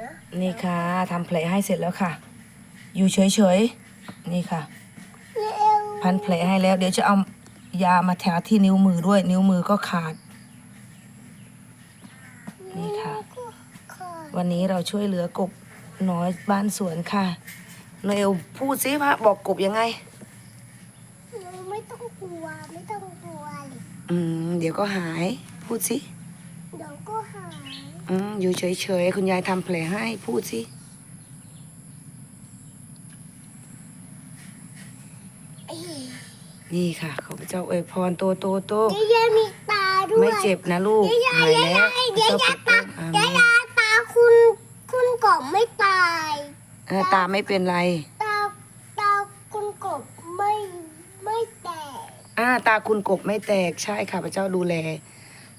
นะนี่ค่ะทำแผลให้เสร็จแล้วค่ะ อยู่เฉยๆ นี่ค่ะเร็วพันแผลให้แล้ว เดี๋ยวจะเอายามาแทาที่นิ้วมือด้วย นิ้วมือก็ขาด นี่ค่ะก็ค่ะ วันนี้เราช่วยเหลือกบน้อยบ้านสวนค่ะโนเอลพูดสิพระบอกกบยังไงหนูไม่ต้องกลัว ไม่ต้องกลัวเลยอืม เดี๋ยวก็หาย พูดสิ เดี๋ยวก็หาย อืมอยู่เฉยๆ คุณยายทำแผลให้พูดสิเอ้ยนี่ค่ะขอพระเจ้าอวยพรโตโตโตเดี๋ยวยายมีตาด้วยไม่เจ็บนะลูกเดี๋ยวยาหายยยายแล้วยายเดี๋ยวยายตาอาเดี๋ยวยายตาคุณคุณกบไม่ตายเออตาไม่เป็นไร ตาตาคุณกบไม่ไม่แตกอ่าตาคุณกบไม่แตกใช่ค่ะ พระเจ้าดูแล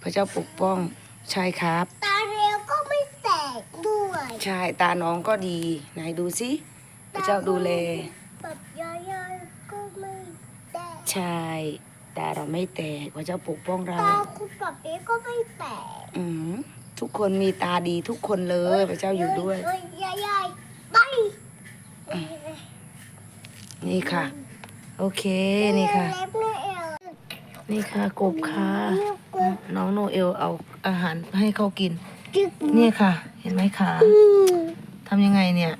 พระเจ้าปกป้องใช่ครับ ใช่ตาน้องก็ดีไหนดูสิพระเจ้าดูแลแบบยายายก็ไม่แตกใช่ตาเราไม่แตกพระเจ้าปกป้องเราตาคุณกับเอ๊ก็ไม่แตกอืมทุกคนมีตาดีทุกคนเลยพระเจ้าอยู่ด้วยเอ้ยายายไปนี่ค่ะ โอเคนี่ค่ะเล็บเนี่ยเอวนี่ค่ะกบค่ะนิ้วกบน้องโนเอลเอาอาหารให้เขากินจึก เนี่ยค่ะ เห็นไหมคะอืมทำยังไงเนี่ย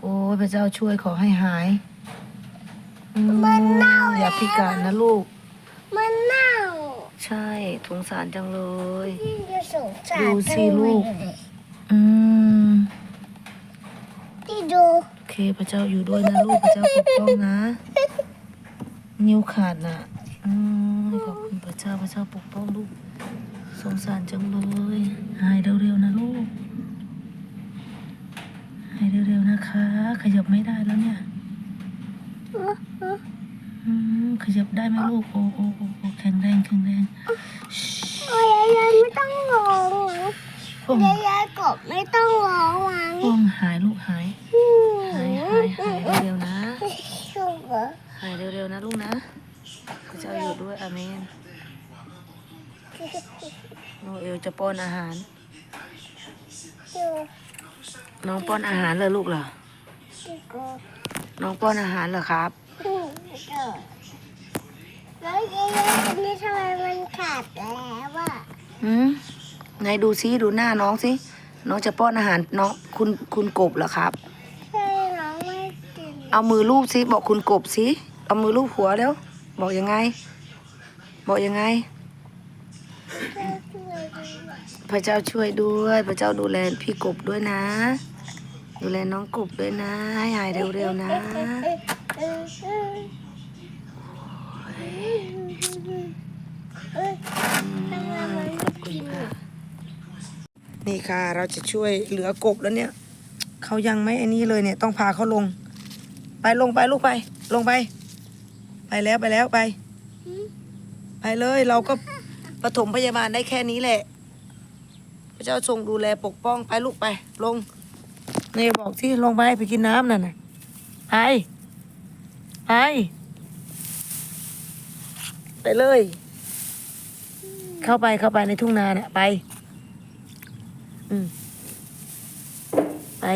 โอ้ยพระเจ้าช่วยขอให้หายอืมอย่าพิการนะลูก มันเน่า ใช่สงสารจังเลยยิ่งจะสงสารดูสิลูก อืมที่ดูโอเคพระเจ้าอยู่ด้วยนะลูกพระเจ้าปกป้องนะ นิ้วขาดน่ะอืมขอบคุณพระเจ้าพระเจ้าปกป้องลูก สงสารจังเลยหายเร็วๆนะลูกหายเร็วๆนะคะ ขยับไม่ได้แล้วเนี่ยอืมขยับได้ไหมลูกโอ้โอ้โอ้โอ้แข็งแรงแข็งแรงโอ้ยยายไม่ต้องร้องหรอกโอ้ยยายยายกบไม่ต้องร้องวังโอ้ยหายลูกหายหายหายหายเร็วๆนะชุบเหรอหายเร็วๆนะลูกนะพระเจ้าอยู่ด้วยอาเมน โนเอลจะป้อนอาหารดูน้องป้อนอาหารเลยลูกเหรอที่กบน้องป้อนอาหารเหรอครับอืมเออแล้วยายยายคนนี้ทำไมมันขาดแล้วอะอืมไหนดูซิดูหน้าน้องสิ น้องจะป้อนอาหารน้องคุณคุณกบเหรอครับ ใช่น้องไม่กินเอามือลูบสิบอกคุณกบสิ เอามือลูบหัวแล้ว บอกยังไง บอกยังไง พระเจ้าช่วยด้วย พระเจ้าดูแลพี่กบด้วยนะ ดูแลน้องกบด้วยนะ ให้หายเร็วๆนะนี่ค่ะเราจะช่วยเหลือกบแล้วเนี่ยเขายังไม่อันนี้เลยเนี่ยต้องพาเขาลง ไปลงไปลูกไป ลงไป ไปแล้วไปแล้วไป ไปเลยเราก็ ปฐมพยาบาลได้แค่นี้แหละ พระเจ้าทรงดูแลปกป้องไปลูกไป ลงนี่บอกที่ลงไปไปกินน้ำนั่นน่ะไปไปไปเลย เข้าไปเข้าไปในทุ่งนาน่ะไป อืมไป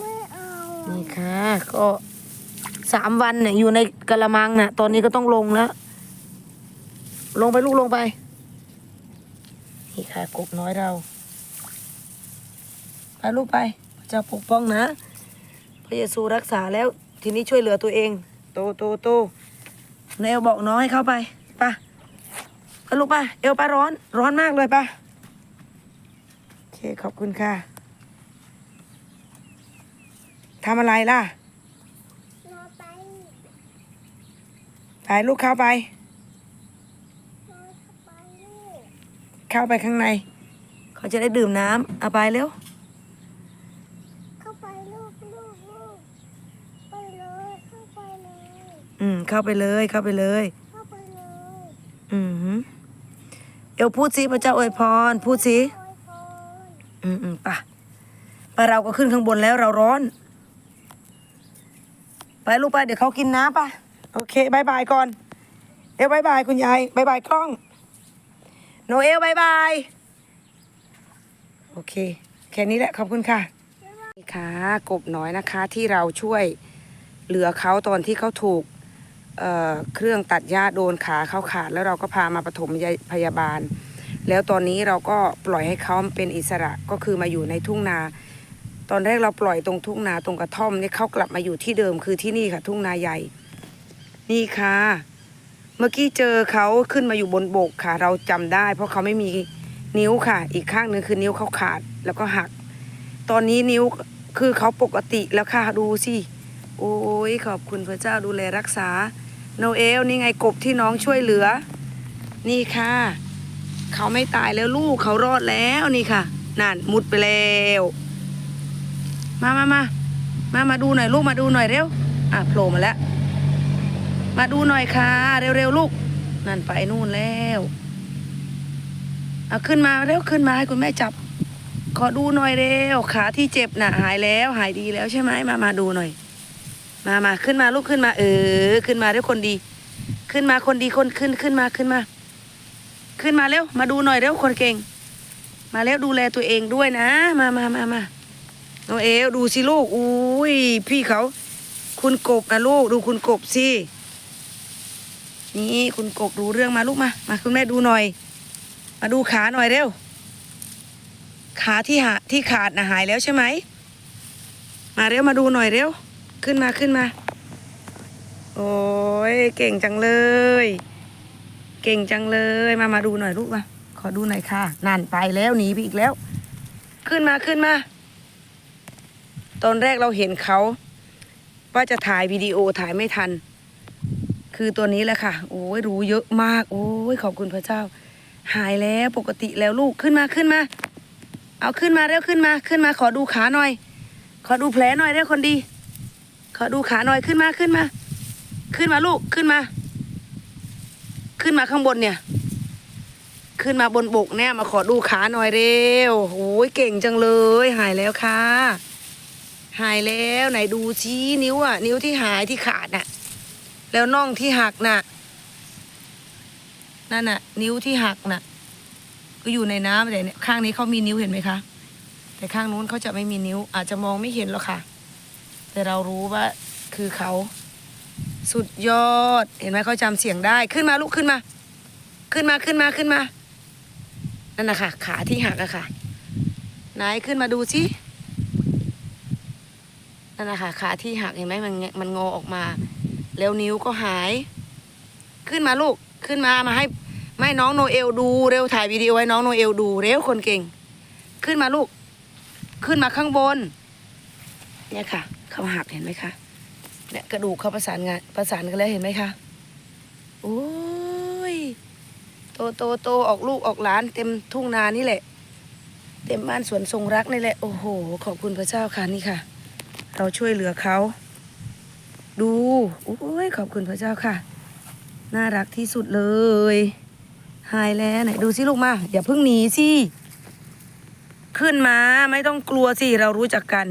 ไม่เอาอะนี่ค่ะ ก็สามวันเนี่ยอยู่ในกระมังน่ะ ตอนนี้ก็ต้องลงแล้ว ลงไปลูกลงไป นี่ค่ะกบน้อยเราไปลูกไปพระปกป้องนะ พระเยซูรักษาแล้วทีนี้ช่วยเหลือตัวเอง โตโตโตเนวบอกน้องให้เข้าไปไปไปลูกไปเอวไปร้อน ร้อนมากเลยไปโอเคขอบคุณค่ะทำอะไรล่ะไปลูกเข้าไป รอไปลูก เข้าไปข้างใน เขาจะได้ดื่มน้ำเอาไปเร็ว เข้าไปลูกลูกลูกไปเลยเข้าไปเลยอืม เข้าไปเลยเข้าไปเลย เข้าไปเลยอืมหือเอวพูดสิพระเจ้าอวยพร พูดสิโอยพรอืมอืมไปไปเราก็ขึ้นข้างบนแล้วเราร้อน ไปลูกไปเดี๋ยวเขากินน้ำไปโอเคบายบายก่อน เอวบายบายคุณยายบายบายกล้อง โนเอลบายบาย โอเค แค่นี้แหละ ขอบคุณค่ะนี่ค่ะกบน้อยนะคะที่เราช่วยเหลือเขาตอนที่เขาถูกเเครื่องตัดหญ้าโดนขาเขาขาด แล้วเราก็พามาปฐมพยาบาล แล้วตอนนี้เราก็ปล่อยให้เขาเป็นอิสระก็คือมาอยู่ในทุ่งนา ตอนแรกเราปล่อยตรงทุ่งนาตรงกระท่อมนี่เขากลับมาอยู่ที่เดิมคือที่นี่ค่ะ ทุ่งนาใหญ่ นี่ค่ะ เมื่อกี้เจอเขาขึ้นมาอยู่บนบกค่ะ เราจำได้ เพราะเขาไม่มีนิ้วค่ะ อีกข้างหนึ่งคือนิ้วเขาขาดแล้วก็หัก ตอนนี้นิ้วคือเขาปกติแล้วค่ะดูสิโอ้ยขอบคุณพระเจ้าดูแลรักษาโนเอลนี่ไงกบที่น้องช่วยเหลือ นี่ค่ะ เขาไม่ตายแล้วลูกเขารอดแล้วนี่ค่ะนั่นมุดไปแล้วมามามามามาดูหน่อยลูกมาดูหน่อยเร็ว อะโผล่มาแล้ว มาดูหน่อยค่ะ เร็วๆลูก นั่นไปนู่นแล้ว เอาขึ้นมาเร็วขึ้นมาให้คุณแม่จับ ขอดูหน่อยเร็วขาที่เจ็บน่ะ หายแล้วหายดีแล้วใช่ไหมมามาดูหน่อย มามาขึ้นมาลูกขึ้นมา เออ ขึ้นมาเร็วคนดี ขึ้นมาคนดีคนขึ้นขึ้นมาขึ้นมา ขึ้นมาเร็วมาดูหน่อยเร็วคนเก่ง มาแล้วดูแลตัวเองด้วยนะ มามามามาโนเอลดูสิลูกอุ้ยพี่เขา คุณกบนะลูกดูคุณกบสิ นี่คุณกบรู้เรื่องมาลูกมา มาคุณแม่ดูหน่อย มาดูขาหน่อยเร็ว ขาที่หาที่ขาดนะหายแล้วใช่ไหม มาเร็วมาดูหน่อยเร็ว ขึ้นมาขึ้นมา โอ้ยเก่งจังเลย เก่งจังเลย มามาดูหน่อยลูกมา ขอดูหน่อยค่ะนั่นไปแล้วหนีไปอีกแล้ว ขึ้นมาขึ้นมา ตอนแรกเราเห็นเขาว่าจะถ่ายวิดีโอถ่ายไม่ทัน คือตัวนี้แหละค่ะ โอ้ยรู้เยอะมาก โอ้ยขอบคุณพระเจ้า หายแล้วปกติแล้วลูกขึ้นมาขึ้นมา เอาขึ้นมาเร็วขึ้นมาขึ้นมา ขอดูขาหน่อย ขอดูแผลหน่อยเร็วคนดี ขอดูขาหน่อยขึ้นมาขึ้นมา ขึ้นมาลูกขึ้นมา ขึ้นมาข้างบนเนี่ย ขึ้นมาบนบกเนี่ยมาขอดูขาหน่อยเร็วโอ้ยเก่งจังเลย หายแล้วค่ะ หายแล้วไหนดูชี้นิ้วอะ นิ้วที่หายที่ขาดน่ะ แล้วน่องที่หักน่ะ นั่นน่ะ นิ้วที่หักน่ะ ก็อยู่ในน้ำแต่เนี่ยข้างนี้เขามีนิ้วเห็นไหมคะ แต่ข้างนู้นเขาจะไม่มีนิ้ว อาจจะมองไม่เห็นหรอกค่ะ แต่เรารู้ว่าคือเขาสุดยอด เห็นไหมเขาจำเสียงได้ขึ้นมาลูกขึ้นมา ขึ้นมาขึ้นมาขึ้นมา นั่นนะคะขาที่หักอะค่ะไหนขึ้นมาดูสินั่นนะคะขาที่หักเห็นไหมมันมันงอออกมา แล้วนิ้วก็หาย ขึ้นมาลูกขึ้นมามาให้ไมาให้น้องโนเอลดูเร็วถ่ายวิดีโอให้น้องโนเอลดูเร็วคนเก่ง ขึ้นมาลูก ขึ้นมาข้างบน เนี่ยค่ะ เขาหักเห็นไหมคะเนี่ยกระดูกเขาประสานงานประสานกันแล้วเห็นไหมคะโอ้ยโตโตโตออกลูกออกหลานเต็มทุ่งนานี่แหละ เต็มบ้านสวนทรงรักนี่แหละโอ้โห ขอบคุณพระเจ้าค่ะนี่ค่ะ เราช่วยเหลือเขา ดู โอ้ย ขอบคุณพระเจ้าค่ะ น่ารักที่สุดเลย หายแล้วไหนดูสิลูกมา อย่าเพิ่งหนีสิ ขึ้นมา ไม่ต้องกลัวสิ เรารู้จักกัน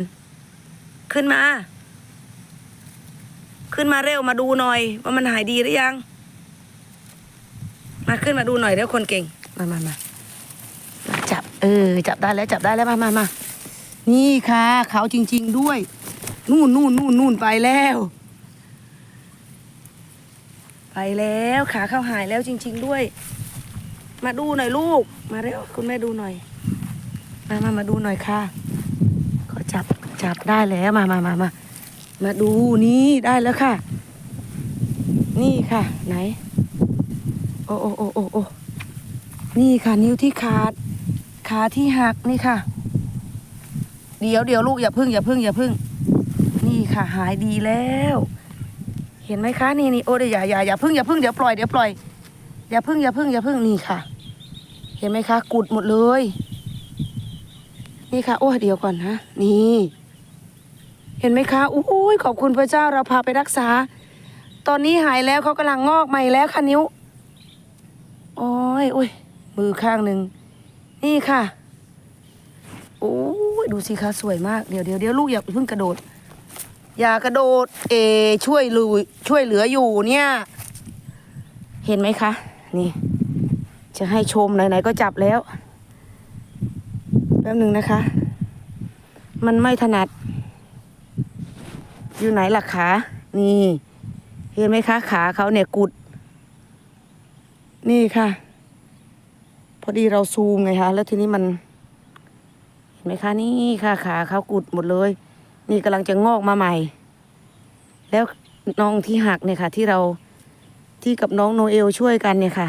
ขึ้นมา ขึ้นมาเร็วมาดูหน่อย ว่ามันหายดีหรือยัง มาขึ้นมาดูหน่อยเร็วคนเก่ง มามามามาจับ เออ จับได้แล้วจับได้แล้วมามามานี่ค่ะ เขาจริง ๆด้วย นู่นนู่นนู่นนู่นไปแล้ว ไปแล้วขาเข้าหายแล้วจริง ๆ ด้วย มาดูหน่อยลูก มาเร็วคุณแม่ดูหน่อย มามามาดูหน่อยค่ะขอจับจับได้แล้วมามามามามาดูนี่ได้แล้วค่ะ นี่ค่ะ ไหน โอ้โอ้โอ้โอ้โอ้นี่ค่ะ นิ้วที่ขาด ขาที่หักนี่ค่ะ เดี๋ยวเดี๋ยวลูกอย่าพึ่งอย่าพึ่งอย่าพึ่ง นี่ค่ะ หายดีแล้ว เห็นไหมคะนี่นี่โอ้เดี๋ยวอย่าอย่าอย่าพึ่งอย่าพึ่งเดี๋ยวปล่อยเดี๋ยวปล่อยอย่าพึ่งอย่าพึ่งอย่าพึ่งนี่ค่ะ เห็นไหมคะ กุดหมดเลย นี่ค่ะ โอ้เดี๋ยวก่อนนะนี่ เห็นไหมคะอุ้ยขอบคุณพระเจ้าเราพาไปรักษา ตอนนี้หายแล้วเขากำลังงอกใหม่แล้วค่ะนิ้วโอ้ยโอ้ยมือข้างหนึ่งนี่ค่ะโอ้ยดูสิคะสวยมากเดี๋ยวเดี๋ยวเดี๋ยวลูกอย่าเพิ่งกระโดด อย่ากระโดดเอช่วยลุยช่วยเหลืออยู่เนี่ย เห็นไหมคะ นี่ จะให้ชมไหนๆก็จับแล้ว แป๊บหนึ่งนะคะ มันไม่ถนัด อยู่ไหนล่ะขานี่ เห็นไหมคะ ขาเขาเนี่ยกุด นี่ค่ะ พอดีเราซูมไงคะ แล้วทีนี้มัน เห็นไหมคะ นี่ค่ะ ขาเขากุดหมดเลย นี่กำลังจะงอกมาใหม่ แล้วน้องที่หักเนี่ยค่ะ ที่เราที่กับน้องโนเอลช่วยกันเนี่ยค่ะ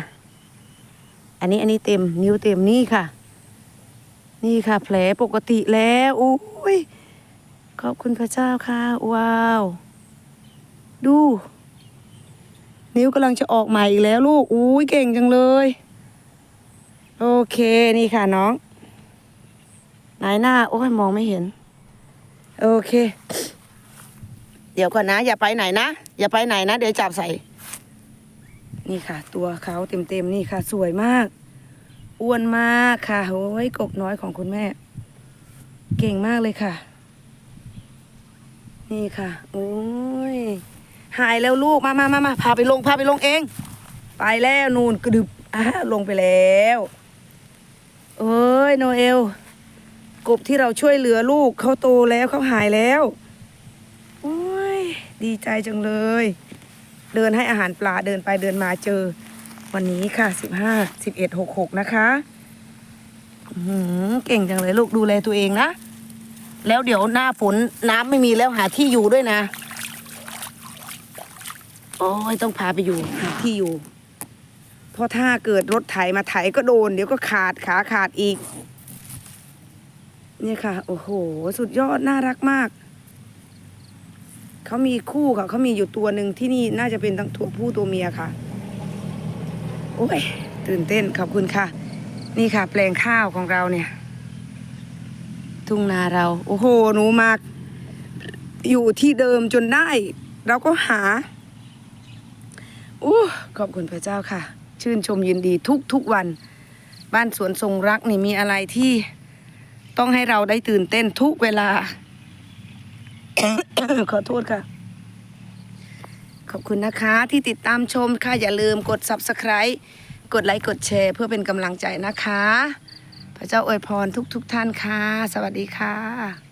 อันนี้อันนี้เต็มนิ้วเต็มนี่ค่ะ นี่ค่ะ แผลปกติแล้วอุ้ยขอบคุณพระเจ้าค่ะ ว้าว ดู นิ้วกำลังจะออกใหม่อีกแล้วลูกอุ้ยเก่งจังเลย โอเคนี่ค่ะน้องไหนหน้า โอ้ยมองไม่เห็น โอเค เดี๋ยวก่อนนะ อย่าไปไหนนะ อย่าไปไหนนะ เดี๋ยวจับใส่ นี่ค่ะ ตัวเขาเต็มๆนี่ค่ะ สวยมาก อ้วนมากค่ะโอ้ยกบน้อยของคุณแม่ เก่งมากเลยค่ะ นี่ค่ะ โอ้ย หายแล้วลูก มามามามาพาไปลง พาไปลงเอง ไปแล้ว นูนกระดึบอ่าลงไปแล้ว เอ้ย โนเอล กบที่เราช่วยเหลือลูกเขาโตแล้วเขาหายแล้วโอ้ยดีใจจังเลย เดินให้อาหารปลาเดินไปเดินมาเจอ วันนี้ค่ะสิบห้าสิบเอ็ดหกหกนะคะอื้อหือเก่งจังเลยลูกดูแลตัวเองนะ แล้วเดี๋ยวหน้าฝนน้ำไม่มีแล้วหาที่อยู่ด้วยนะ โอ้ยต้องพาไปอยู่หาที่อยู่เพราะถ้าเกิดรถไถมาไถก็โดน เดี๋ยวก็ขาดขาขาดอีก เนี่ยค่ะ โอ้โห สุดยอดน่ารักมาก เขามีคู่ค่ะ เขามีอยู่ตัวหนึ่งที่นี่น่าจะเป็นทั้งตัวผู้ตัวเมียค่ะ โอ้ย ตื่นเต้นขอบคุณค่ะ นี่ค่ะ แปลงข้าวของเราเนี่ย ทุ่งนาเรา โอ้โห หนูมาก อยู่ที่เดิมจนได้ เราก็หาโอ้ขอบคุณพระเจ้าค่ะ ชื่นชมยินดีทุกทุกวัน บ้านสวนทรงรักนี่มีอะไรที่ ต้องให้เราได้ตื่นเต้นทุกเวลา ขอโทษค่ะ ขอบคุณนะคะที่ติดตามชมค่ะ อย่าลืมกด subscribe กดไลค์กดแชร์ เพื่อเป็นกำลังใจนะคะ พระเจ้าอวยพรทุกๆทท่านค่ะ สวัสดีค่ะ